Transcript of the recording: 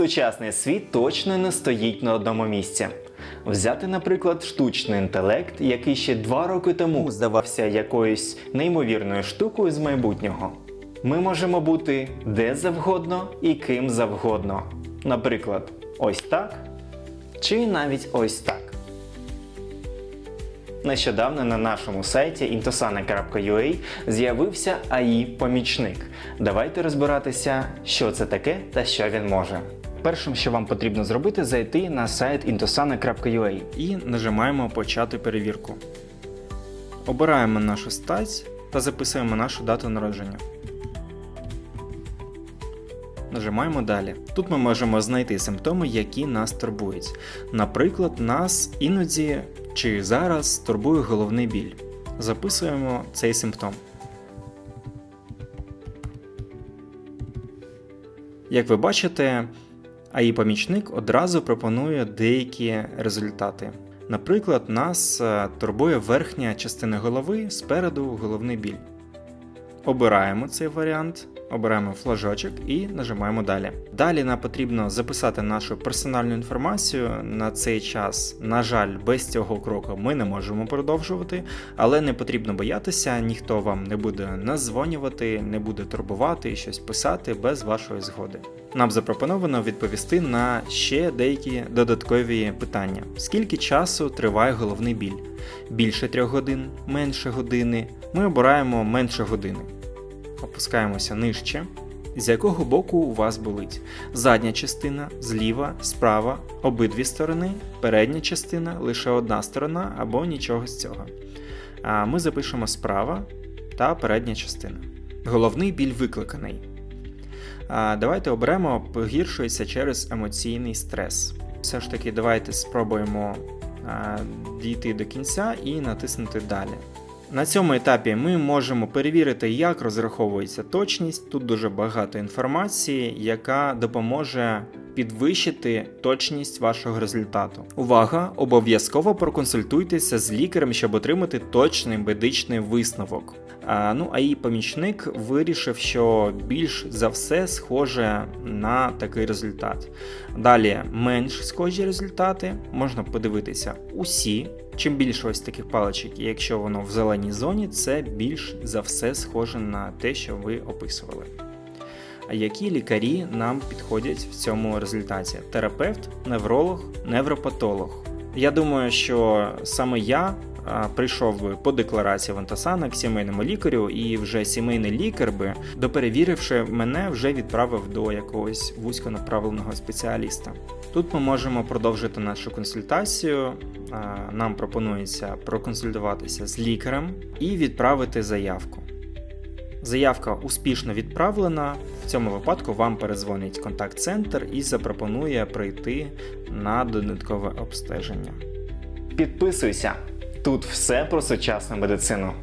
Сучасний світ точно не стоїть на одному місці. Взяти, наприклад, штучний інтелект, який ще два роки тому здавався якоюсь неймовірною штукою з майбутнього. Ми можемо бути де завгодно і ким завгодно. Наприклад, ось так чи навіть ось так. Нещодавно на нашому сайті intosana.ua з'явився AI-помічник. Давайте розбиратися, що це таке та що він може. Першим, що вам потрібно зробити, зайти на сайт intosana.ua і нажимаємо Почати перевірку. Обираємо нашу стать та записуємо нашу дату народження. Нажимаємо далі. Тут ми можемо знайти симптоми, які нас турбують. Наприклад, нас іноді чи зараз турбує головний біль. Записуємо цей симптом. Як ви бачите, AI-помічник одразу пропонує деякі результати. Наприклад, нас е, турбує верхня частина голови спереду головний біль. Обираємо цей варіант, обираємо флажочок і нажимаємо далі. Далі нам потрібно записати нашу персональну інформацію. На цей час, на жаль, без цього кроку ми не можемо продовжувати, але не потрібно боятися, ніхто вам не буде назвонювати, не буде турбувати, і щось писати без вашої згоди. Нам запропоновано відповісти на ще деякі додаткові питання: скільки часу триває головний біль? Більше трьох годин, менше години. Ми обираємо менше години. Опускаємося нижче. З якого боку у вас болить? Задня частина, зліва, справа, обидві сторони, передня частина, лише одна сторона або нічого з цього. А ми запишемо справа та передня частина. Головний біль викликаний. А, Давайте оберемо погіршується через емоційний стрес. Все ж таки, давайте спробуємо а, дійти до кінця і натиснути далі. На цьому етапі ми можемо перевірити, як розраховується точність. Тут дуже багато інформації, яка допоможе підвищити точність вашого результату. Увага! Обов'язково проконсультуйтеся з лікарем, щоб отримати точний медичний висновок. Ну, а її помічник вирішив, що більш за все схоже на такий результат. Далі менш схожі результати можна подивитися усі. Чим більше ось таких паличок, і якщо воно в зеленій зоні, це більш за все схоже на те, що ви описували. А які лікарі нам підходять в цьому результаті? Терапевт, невролог, невропатолог. Я думаю, що саме я прийшов по декларації в Антасана к сімейному лікарю, і вже сімейний лікар би, доперевіривши мене, вже відправив до якогось вузьконаправленого спеціаліста. Тут ми можемо продовжити нашу консультацію. Нам пропонується проконсультуватися з лікарем і відправити заявку. Заявка успішно відправлена. В цьому випадку вам перезвонить контакт-центр і запропонує прийти на додаткове обстеження. Підписуйся! Тут все про сучасну медицину.